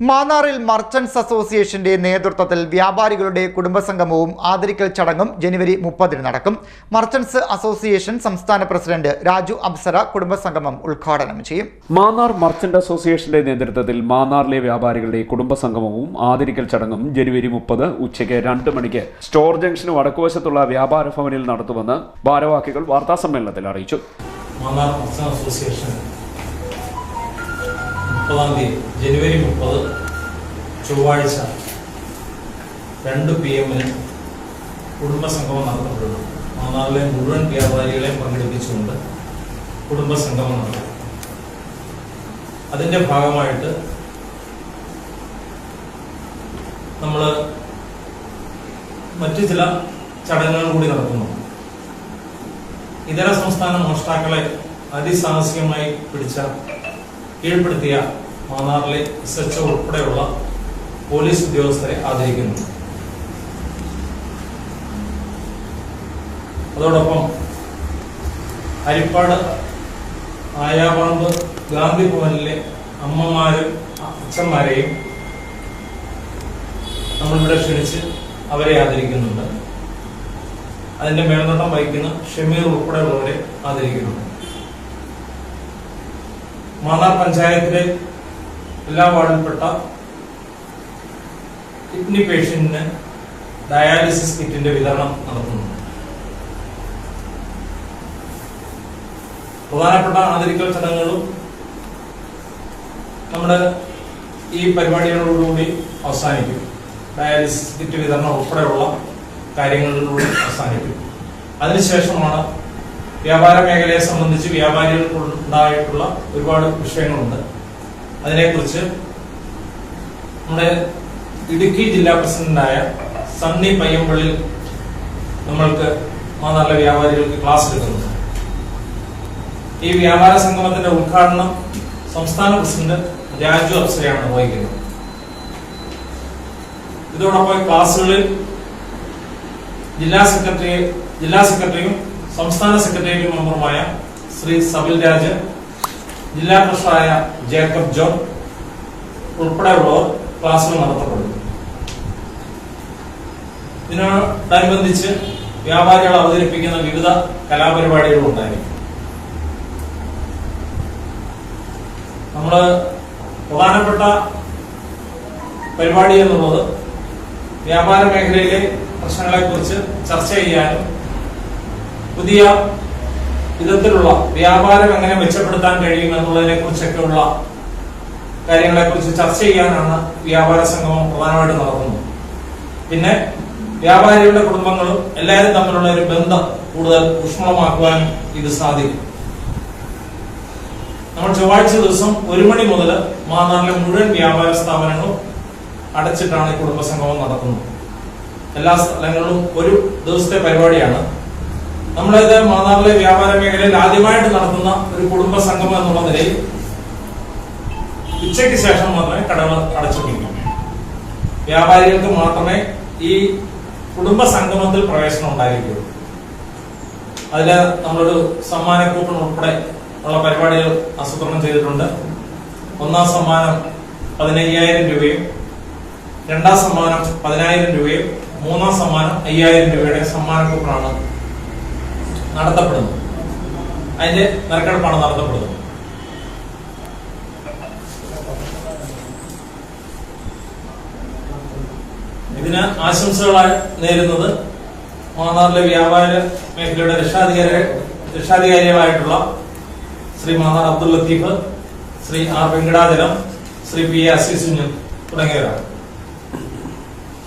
മാന്നാറിൽ merchants അസോസിയേഷന്റെ നേതൃത്വത്തിൽ വ്യാപാരികളുടെ കുടുംബസംഗമവും ആദരിക്കൽ ചടങ്ങും ജനുവരി മുപ്പതിന് നടക്കും. മർച്ചന്റ്സ് അസോസിയേഷൻ സംസ്ഥാന പ്രസിഡന്റ് രാജു അബ്സര കുടുംബസംഗമം ഉദ്ഘാടനം ചെയ്യും. മാന്നാർ മർച്ചന്റ് അസോസിയേഷന്റെ നേതൃത്വത്തിൽ മാന്നാറിലെ വ്യാപാരികളുടെ കുടുംബസംഗമവും ആദരിക്കൽ ചടങ്ങും ജനുവരി മുപ്പത് ഉച്ചയ്ക്ക് രണ്ട് മണിക്ക് സ്റ്റോർ ജംഗ്ഷന് വടക്കുവശത്തുള്ള വ്യാപാര ഭവനിൽ നടത്തുമെന്ന് ഭാരവാഹികൾ വാർത്താസമ്മേളനത്തിൽ അറിയിച്ചു. മാന്നാർ അസോസിയേഷൻ മുപ്പതാം തീയതി ജനുവരി മുപ്പത് ചൊവ്വാഴ്ച രണ്ട് പി എമ്മിന് കുടുംബസംഗമം നടത്തപ്പെടുന്നു. മൂന്നാറിലെ മുഴുവൻ വ്യാപാരികളെയും പങ്കെടുപ്പിച്ചുകൊണ്ട് കുടുംബസംഗമം നടത്തും. അതിന്റെ ഭാഗമായിട്ട് നമ്മൾ മറ്റു ചില ചടങ്ങുകൾ കൂടി നടത്തുന്നു. ഇതര സംസ്ഥാന മോഷ്ടാക്കളെ അതിസാഹസികമായി പിടിച്ച കീഴ്പ്പെടുത്തിയ മാന്നാറിലെ എസ് എച്ച് ഉൾപ്പെടെയുള്ള പോലീസ് ഉദ്യോഗസ്ഥരെ ആദരിക്കുന്നു. അതോടൊപ്പം ഹരിപ്പാട് ആയാപറമ്പ് ഗാന്ധി ഭവനിലെ അമ്മമാരും അച്ഛന്മാരെയും നമ്മളിവിടെ ക്ഷണിച്ച് അവരെ ആദരിക്കുന്നുണ്ട്. അതിന്റെ മേൽനോട്ടം വഹിക്കുന്ന ഷമീർ ഉൾപ്പെടെയുള്ളവരെ ആദരിക്കുന്നുണ്ട്. മാന്നാർ പഞ്ചായത്തിലെ എല്ലാ വാർഡിൽപ്പെട്ട കിഡ്നി പേഷ്യന്റിന് ഡയാലിസിസ് കിറ്റിന്റെ വിതരണം നടത്തുന്നുണ്ട്. പ്രധാനപ്പെട്ട ആദരിക്കൽ ചടങ്ങുകളും നമ്മുടെ ഈ പരിപാടികളോടുകൂടി അവസാനിക്കും. ഡയാലിസിസ് കിറ്റ് വിതരണം ഉൾപ്പെടെയുള്ള കാര്യങ്ങളിലൂടെ അവസാനിക്കും. അതിനുശേഷമാണ് വ്യാപാര മേഖലയെ സംബന്ധിച്ച് വ്യാപാരികൾക്ക് ഉണ്ടായിട്ടുള്ള ഒരുപാട് വിഷയങ്ങളുണ്ട്. അതിനെക്കുറിച്ച് നമ്മുടെ ഇടുക്കി ജില്ലാ പ്രസിഡന്റായ സണ്ണി പയ്യമ്പള്ളിൽ നമ്മൾക്ക് നല്ല വ്യാപാരികൾക്ക് ക്ലാസ് എടുക്കുന്നുണ്ട്. ഈ വ്യാപാര സംഗമത്തിന്റെ ഉദ്ഘാടനം സംസ്ഥാന പ്രസിഡന്റ് രാജു അപ്സരയാണ് നിർവഹിക്കുന്നത് ഇതോടൊപ്പം ക്ലാസ്സുകളിൽ ജില്ലാ സെക്രട്ടറി ജില്ലാ സെക്രട്ടറിയും സംസ്ഥാന സെക്രട്ടേറിയറ്റ് മെമ്പറുമായ ശ്രീ സബിൽ രാജ് ജില്ലാ ട്രഷറായ ജേക്കബ് ജോൺ ഉൾപ്പെടെയുള്ളവർ ക്ലാസുകൾ നടത്തപ്പെടും ഇതിനോടനുബന്ധിച്ച് വ്യാപാരികൾ അവതരിപ്പിക്കുന്ന വിവിധ കലാപരിപാടികൾ ഉണ്ടായിരിക്കും. നമ്മൾ പ്രധാനപ്പെട്ട പരിപാടി എന്നുള്ളത് വ്യാപാര മേഖലയിലെ പ്രശ്നങ്ങളെ കുറിച്ച് ചർച്ച ചെയ്യാനും പുതിയ വിധത്തിലുള്ള വ്യാപാരം എങ്ങനെ മെച്ചപ്പെടുത്താൻ കഴിയും എന്നുള്ളതിനെ കുറിച്ചൊക്കെയുള്ള കാര്യങ്ങളെ കുറിച്ച് ചർച്ച ചെയ്യാനാണ് വ്യാപാര സംഗമം പ്രധാനമായിട്ട് നടക്കുന്നത് പിന്നെ വ്യാപാരികളുടെ കുടുംബങ്ങളും എല്ലാവരും തമ്മിലുള്ള ഒരു ബന്ധം കൂടുതൽ ഊഷ്മളമാക്കുവാനും ഇത് സാധിക്കും. നമ്മൾ ചൊവ്വാഴ്ച ദിവസം ഒരു മണി മുതൽ മാന്നാറിലെ മുഴുവൻ വ്യാപാര സ്ഥാപനങ്ങളും അടച്ചിട്ടാണ് ഈ കുടുംബസംഗമം നടക്കുന്നത് എല്ലാ സ്ഥലങ്ങളിലും ഒരു ദിവസത്തെ പരിപാടിയാണ് നമ്മളിത് മാതാവിലെ വ്യാപാര മേഖലയിൽ ആദ്യമായിട്ട് നടത്തുന്ന ഒരു കുടുംബ സംഗമം എന്നുള്ള നിലയിൽ ഉച്ചയ്ക്ക് ശേഷം മാത്രമേ കടകൾ അടച്ചിട്ടുള്ളൂ. വ്യാപാരികൾക്ക് മാത്രമേ ഈ കുടുംബ സംഗമത്തിൽ പ്രവേശനം ഉണ്ടായിരിക്കുള്ളൂ. അതിൽ നമ്മളൊരു സമ്മാന കൂപ്പൺ ഉൾപ്പെടെ ഉള്ള പരിപാടികൾ ആസൂത്രണം ചെയ്തിട്ടുണ്ട്. ഒന്നാം സമ്മാനം പതിനയ്യായിരം രൂപയും രണ്ടാം സമ്മാനം പതിനായിരം രൂപയും മൂന്നാം സമ്മാനം അയ്യായിരം രൂപയുടെ സമ്മാന കൂപ്പണാണ് നടത്തപ്പെടുന്നത് അതിന്റെ നറുക്കെടുപ്പാണ് നടത്തപ്പെടുന്നത്. ഇതിന് ആശംസകളായി നേരുന്നത് മാന്നാറിലെ വ്യാപാര മേഖലയുടെ രക്ഷാധികാരി രക്ഷാധികാരികളായിട്ടുള്ള Shri Mannar Abdul Latheef Shri R Venkatachalam Shri P A അസീസുഞ്ഞൻ തുടങ്ങിയവരാണ്.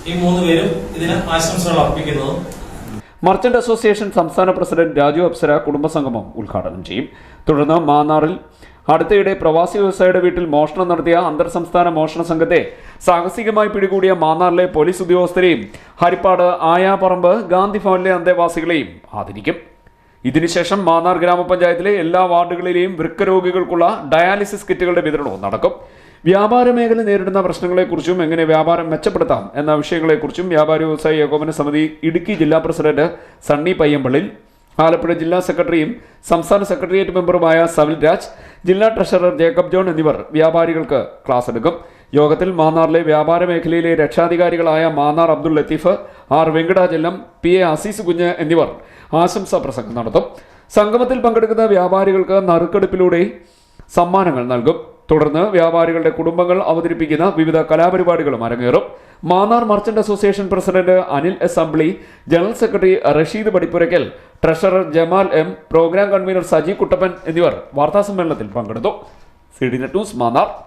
ഈ മൂന്ന് പേരും ഇതിന് ആശംസകൾ അർപ്പിക്കുന്നതും മർച്ചന്റ് അസോസിയേഷൻ സംസ്ഥാന പ്രസിഡന്റ് രാജു അപ്സര കുടുംബസംഗമം ഉദ്ഘാടനം ചെയ്യും. തുടർന്ന് മാന്നാറിൽ അടുത്തയിടെ പ്രവാസി വ്യവസായിയുടെ വീട്ടിൽ മോഷണം നടത്തിയ അന്തർ സംസ്ഥാന മോഷണ സംഘത്തെ സാഹസികമായി പിടികൂടിയ മാന്നാറിലെ പോലീസ് ഉദ്യോഗസ്ഥരെയും ഹരിപ്പാട് ആയാപറമ്പ് ഗാന്ധി ഭവനിലെ അന്തേവാസികളെയും ആദരിക്കും. ഇതിനുശേഷം മാന്നാർ ഗ്രാമപഞ്ചായത്തിലെ എല്ലാ വാർഡുകളിലെയും വൃക്കരോഗികൾക്കുള്ള ഡയാലിസിസ് കിറ്റുകളുടെ വിതരണവും നടക്കും. വ്യാപാര മേഖല നേരിടുന്ന പ്രശ്നങ്ങളെക്കുറിച്ചും എങ്ങനെ വ്യാപാരം മെച്ചപ്പെടുത്താം എന്ന വിഷയങ്ങളെക്കുറിച്ചും വ്യാപാര വ്യവസായ ഏകോപന സമിതി ഇടുക്കി ജില്ലാ പ്രസിഡന്റ് സണ്ണി പയ്യമ്പള്ളിൽ ആലപ്പുഴ ജില്ലാ സെക്രട്ടറിയും സംസ്ഥാന സെക്രട്ടേറിയറ്റ് മെമ്പറുമായ സവിൽ രാജ് ജില്ലാ ട്രഷറർ ജേക്കബ് ജോൺ എന്നിവർ വ്യാപാരികൾക്ക് ക്ലാസ് എടുക്കും. യോഗത്തിൽ മാന്നാറിലെ വ്യാപാര മേഖലയിലെ രക്ഷാധികാരികളായ Mannar Abdul Latheef R Venkatachalam P A Azeez Kunju എന്നിവർ ആശംസാ പ്രസംഗം നടത്തും. സംഗമത്തിൽ പങ്കെടുക്കുന്ന വ്യാപാരികൾക്ക് നറുക്കെടുപ്പിലൂടെ സമ്മാനങ്ങൾ നൽകും. തുടർന്ന് വ്യാപാരികളുടെ കുടുംബങ്ങൾ അവതരിപ്പിക്കുന്ന വിവിധ കലാപരിപാടികളും അരങ്ങേറും. Mannar merchant association president Anil assembly general secretary Rasheed Padippurakkal treasurer Jamal M programme convener Saji Kuttappan എന്നിവർ വാർത്താസമ്മേളനത്തിൽ പങ്കെടുത്തു. C D news Mannar.